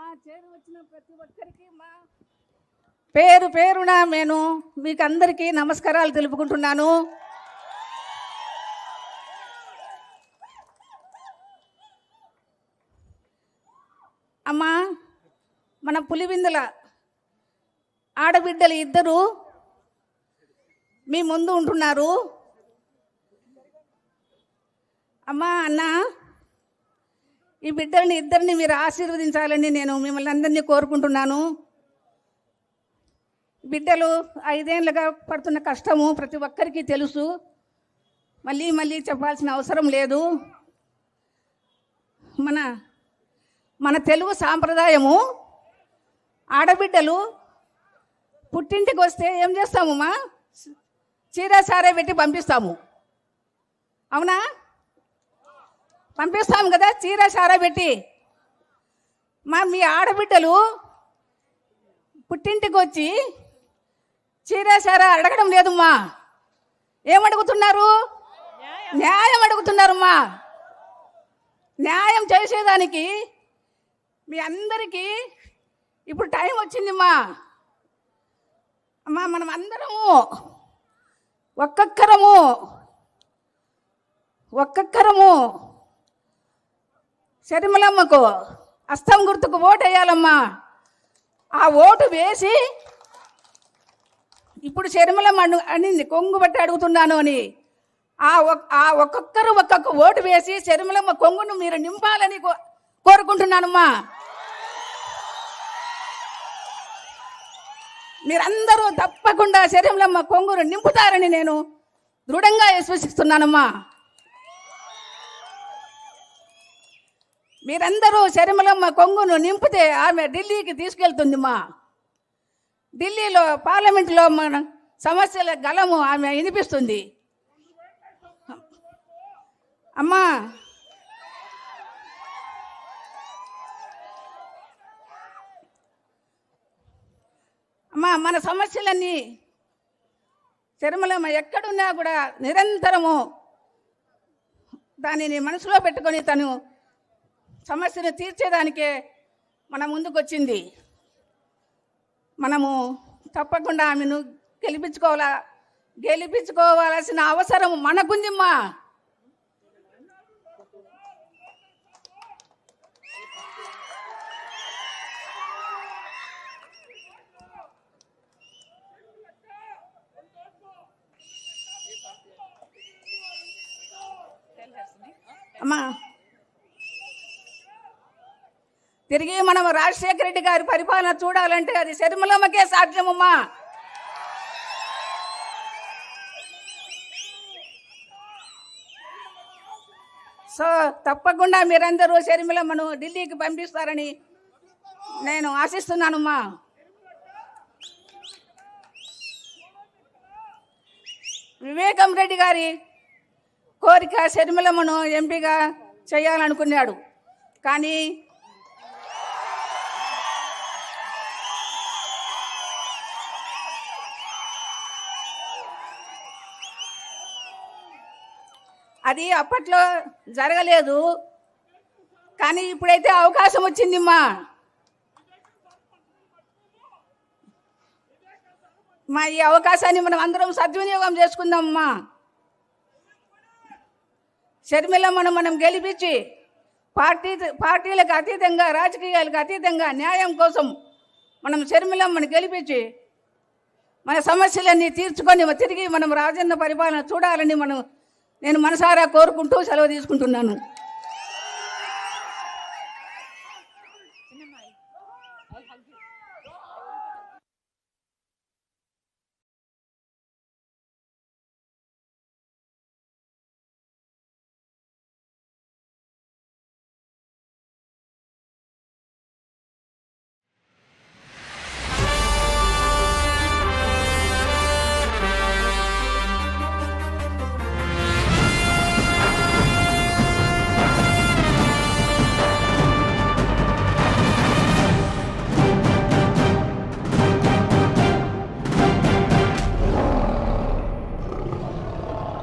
మా చేరు వచ్చిన ప్రతి ఒక్కరికి మా పేరు పేరున నేను మీకు అందరికీ నమస్కారాలు తెలుపుకుంటున్నాను. అమ్మా మన పులివిందుల ఆడబిడ్డలు ఇద్దరు మీ ముందు ఉంటున్నారు. అమ్మా అన్నా ఈ బిడ్డల్ని ఇద్దరిని మీరు ఆశీర్వదించాలని నేను మిమ్మల్ని అందరినీ కోరుకుంటున్నాను. బిడ్డలు ఐదేళ్ళుగా పడుతున్న కష్టము ప్రతి ఒక్కరికి తెలుసు. మళ్ళీ మళ్ళీ చెప్పాల్సిన అవసరం లేదు. మన మన తెలుగు సాంప్రదాయము ఆడబిడ్డలు పుట్టింటికి వస్తే ఏం చేస్తామమ్మా చీర సారే పెట్టి పంపిస్తాము. అవునా? పంపిస్తాం కదా చీర సారా పెట్టి. మా మీ ఆడబిడ్డలు పుట్టింటికి వచ్చి చీర సారా అడగడం లేదమ్మా ఏమడుగుతున్నారు? న్యాయం అడుగుతున్నారమ్మా న్యాయం చేసేదానికి మీ అందరికీ ఇప్పుడు టైం వచ్చిందిమ్మా అమ్మా మనం అందరము ఒక్కొక్కరము ఒక్కొక్కరము చరిమలమ్మకు అస్తం గుర్తుకు ఓటు వేయాలమ్మా ఆ ఓటు వేసి ఇప్పుడు శరిమలమ్మ అను అనింది కొంగు బట్టి అడుగుతున్నాను అని. ఆ ఒక్- ఆ ఒక్కొక్కరు ఒక్కొక్క ఓటు వేసి చరిమలమ్మ కొంగును మీరు నింపాలని కో- కోరుకుంటున్నానమ్మా. మీరందరూ తప్పకుండా శరీరంలమ్మ కొంగును నింపుతారని నేను దృఢంగా విశ్వసిస్తున్నానమ్మా. మీరందరూ శరిమలమ్మ కొంగును నింపితే ఆమె ఢిల్లీకి తీసుకెళ్తుంది మా. ఢిల్లీలో పార్లమెంట్లో మన సమస్యల గలము ఆమె వినిపిస్తుంది. అమ్మా! అమ్మా మన సమస్యలన్నీ తిరుమలమ్మ ఎక్కడున్నా కూడా నిరంతరము దానిని మనసులో పెట్టుకొని తను సమస్యను తీర్చేదానికే మన ముందుకొచ్చింది. మనము తప్పకుండా ఆమెను గెలిపించుకోవాలా గెలిపించుకోవాల్సిన అవసరం మనకుందిమ్మా. అమ్మా. తిరిగి మనం రాజశేఖర రెడ్డి గారి పరిపాలన చూడాలంటే అది శర్మలమ్మకే సాధ్యమమ్మా. సో తప్పకుండా మీరందరూ శర్మిలమ్మను ఢిల్లీకి పంపిస్తారని నేను ఆశిస్తున్నానమ్మా. వివేకం రెడ్డి గారి కోరిక షర్మిలమ్మను ఎంపీగా చేయాలనుకున్నాడు. కానీ అది అప్పట్లో జరగలేదు. కానీ ఇప్పుడైతే అవకాశం వచ్చిందిమ్మా. మా ఈ అవకాశాన్ని మనం అందరం సద్వినియోగం చేసుకుందామమ్మా. షర్మిలమ్మను మనం గెలిపించి పార్టీ పార్టీలకు అతీతంగా రాజకీయాలకు అతీతంగా న్యాయం కోసం మనం షర్మిలమ్మను గెలిపించి మన సమస్యలన్నీ తీర్చుకొని తిరిగి మనం రాజన్న పరిపాలన చూడాలని మనం నేను మనసారా కోరుకుంటూ సెలవు తీసుకుంటున్నాను.